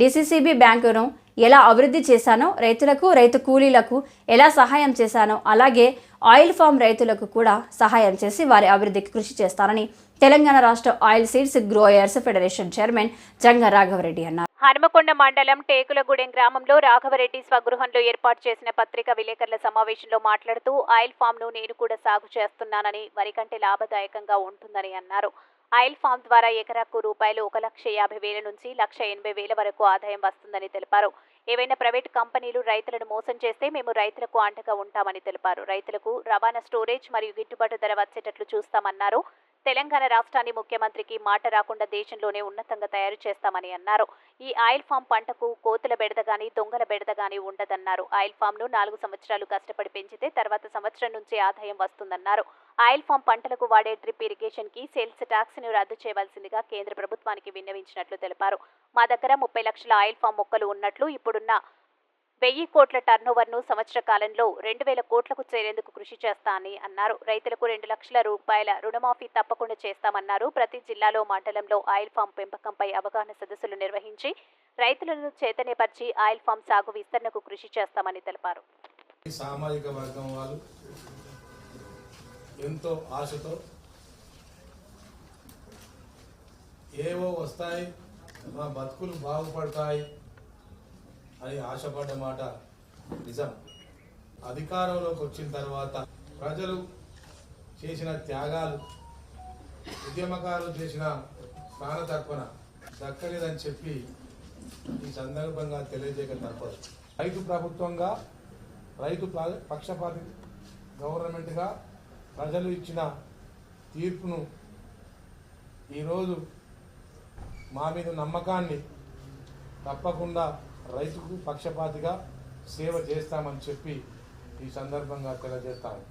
DCCB బ్యాంకును ఎలా అభివృద్ధి చేశానో రైతులకు రైతు కూలీలకు ఎలా సహాయం చేశానో అలాగే ఆయిల్ ఫామ్ రైతులకు కూడా సహాయం చేసి వారి అభివృద్ధికి కృషి చేస్తానని తెలంగాణ రాష్ట్ర oil seeds growers federation chairman Janga Raghavareddy అన్నారు. హనుమకొండ మండలం టేకులగూడెం గ్రామంలో రాఘవరెడ్డి స్వగృహంలో ఏర్పాటు చేసిన పత్రికా విలేకరుల సమావేశంలో మాట్లాడుతూ ఆయిల్ ఫామ్ను నేను కూడా సాగు చేస్తున్నానని వరికంటే లాభదాయకంగా ఉంటుందని అన్నారు. ఆయిల్ ఫామ్ ద్వారా ఎకరాకు రూపాయలు ఒక లక్ష యాభై వేల నుంచి లక్ష ఎనభై వేల వరకు ఆదాయం వస్తుందని తెలిపారు. ఏవైనా ప్రైవేట్ కంపెనీలు రైతులను మోసం చేస్తే మేము రైతులకు అండగా ఉంటామని తెలిపారు. రైతులకు రవాణా స్టోరేజ్ మరియు గిట్టుబాటు ధర వచ్చేటట్లు చూస్తామన్నారు. తెలంగాణ రాష్ట్రాన్ని ముఖ్యమంత్రికి మాట రాకుండా దేశంలోనే ఉన్నతంగా తయారు చేస్తామని అన్నారు. ఈ ఆయిల్ ఫామ్ పంటకు కోతుల బెడద గాని దొంగల బెడద గాని ఉండదన్నారు. ఆయిల్ ఫామ్ను నాలుగు సంవత్సరాలు కష్టపడి పెంచితే తర్వాత సంవత్సరం నుంచి ఆదాయం వస్తుందన్నారు. ఆయిల్ ఫామ్ పంటలకు వాడే డ్రిప్ ఇరిగేషన్కి సేల్స్ ట్యాక్స్ను రద్దు చేయవలసిందిగా కేంద్ర ప్రభుత్వానికి విన్నవించినట్లు తెలిపారు. మా దగ్గర ముప్పై లక్షల ఆయిల్ ఫామ్ మొక్కలు ఉన్నట్లు ఇప్పుడున్న వెయ్యి కోట్ల టర్నోవర్ను సంవత్సర కాలంలో రెండు వేల కోట్లకు చేరేందుకు కృషి చేస్తామని అన్నారు. రైతులకు రెండు లక్షల రూపాయల రుణమాఫీ తప్పకుండా చేస్తామన్నారు. ప్రతి జిల్లాలో మండలంలో ఆయిల్ ఫామ్ పెంపకంపై అవగాహన సదస్సులు నిర్వహించి రైతులను చేతనేపరిచి ఆయిల్ ఫామ్ సాగు విస్తరణకు కృషి చేస్తామని తెలిపారు. సామాజిక వర్గం వాళ్ళు ఎంతో ఆశతో ఏవో వస్తాయి మా బతుకులు బాగుపడతాయి అని ఆశపడ్డ మాట నిజం. అధికారంలోకి వచ్చిన తర్వాత ప్రజలు చేసిన త్యాగాలు ఉద్యమకారులు చేసిన ప్రాణతర్పణ దక్కలేదని చెప్పి ఈ సందర్భంగా తెలియజేయక తప్పదు. రైతు ప్రభుత్వంగా రైతు పక్షపాతి గవర్నమెంట్గా ప్రజలు ఇచ్చిన తీర్పును ఈరోజు మా మీద నమ్మకాన్ని తప్పకుండా రైతుకు పక్షపాతిగా సేవ చేస్తామని చెప్పి ఈ సందర్భంగా తెలియజేస్తాను.